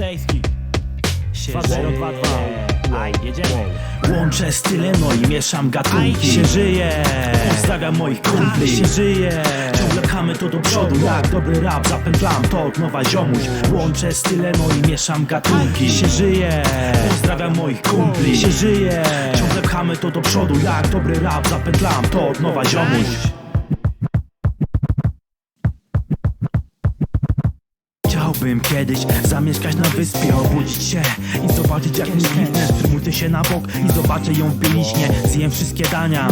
Dejski 2022 Aj, jedziemy. Łączę style, no i mieszam gatunki. Się żyje, pozdrawiam moich kumpli. Się żyje, ciągle pchamy to do przodu. Jak dobry rap, zapętlam to od nowa ziomuś. Łączę style, no i mieszam gatunki. Się żyje, pozdrawiam moich kumpli. Się żyje, ciągle pchamy to do przodu. Jak dobry rap, zapętlam to od nowa ziomuś Chciałbym kiedyś zamieszkać na wyspie, obudzić się i zobaczyć jak mi kwitnę Strumuję się na bok i zobaczę ją w bieliźnie. Zjem wszystkie dania,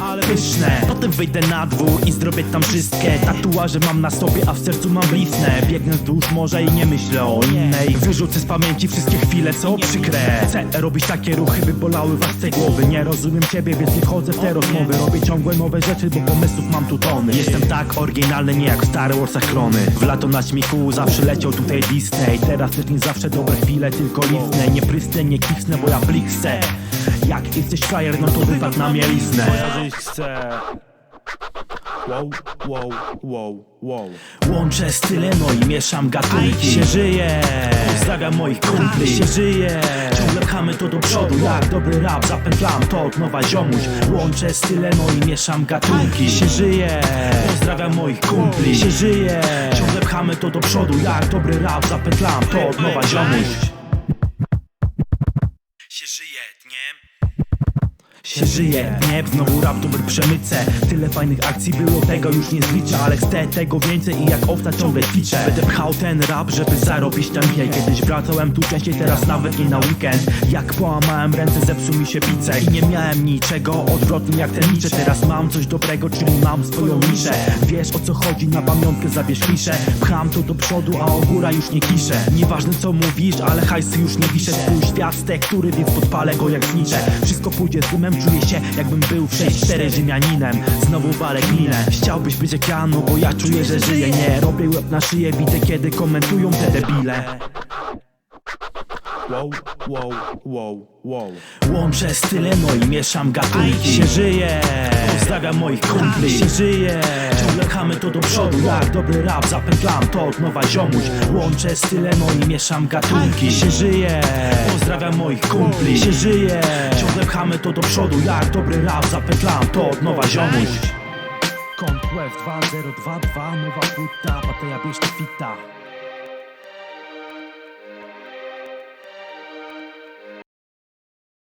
ale pyszne. Potem wyjdę na dwór i zrobię tam wszystkie Tatuaże mam na sobie, a w sercu mam bliznę Biegnę wzdłuż morza i nie myślę o innej. Wyrzucę z pamięci wszystkie chwile, co przykre. Chcę robić takie ruchy, by bolały was te głowy. Nie rozumiem ciebie, więc nie wchodzę w te rozmowy. Robię ciągłe nowe rzeczy, bo pomysłów mam tu tony. Jestem tak oryginalny, nie jak w Star Warsach klony. W lato na śmichu zawsze leciał tutaj Disney. Teraz też nie zawsze dobre chwile, tylko listne. Nie prysnę, nie kicnę, bo ja plik chcę Jak jesteś frajer, no to wypadł na mieliznę Żyć chcę. Wow, wow, wow, wow. Łączę style, no i mieszam gatunki. Się żyje, pozdrawiam moich kumpli. Się żyje, ciągle pchamy to do przodu Jak dobry rap, zapętlam to od nowa ziomuś. Łączę style, no i mieszam gatunki. Się żyje, pozdrawiam moich kumpli. Się żyje, ciągle pchamy to do przodu Jak dobry rap, zapętlam to od nowa ziomuś się żyje, nie, znowu rap to przemycę Tyle fajnych akcji było, tego już nie zliczę Ale chcę tego więcej i jak owca ciągle ćwiczę. Będę pchał ten rap, żeby zarobić ten mniej Kiedyś wracałem tu częściej, teraz nawet nie na weekend. Jak połamałem ręce, zepsuł mi się pice I nie miałem niczego odwrotnie jak ten liczę Teraz mam coś dobrego, czyli mam swoją niszę. Wiesz o co chodzi, na pamiątkę zabierz kliszę. Pcham to do przodu, a o góra już nie kiszę. Nieważne co mówisz, ale hajsy już nie wiszę. Twój świat z tektury, więc podpalę go jak znicze. Wszystko pójdzie z dymem, czuję się jakbym był w 6-4 Rzymianinem. Znowu walę glinę Chciałbyś być jak ja, no bo ja czuję, że żyję Nie. Robię łeb na szyję, widzę kiedy komentują te debile. Wow, wow, wow, wow. Łączę style, no i mieszam gatunki. Się żyje, pozdrawiam moich kumpli. Się żyje, ciągle pchamy to do przodu. Jak dobry rap, zapętlam to od nowa ziomuś. Łączę style, no i mieszam gatunki. Się żyje, pozdrawiam moich kumpli. Się żyje, ciągle pchamy to do przodu. Jak dobry rap, zapętlam to od nowa ziomuś. Conquest 2022, nowa płyta, Pateja bierz fita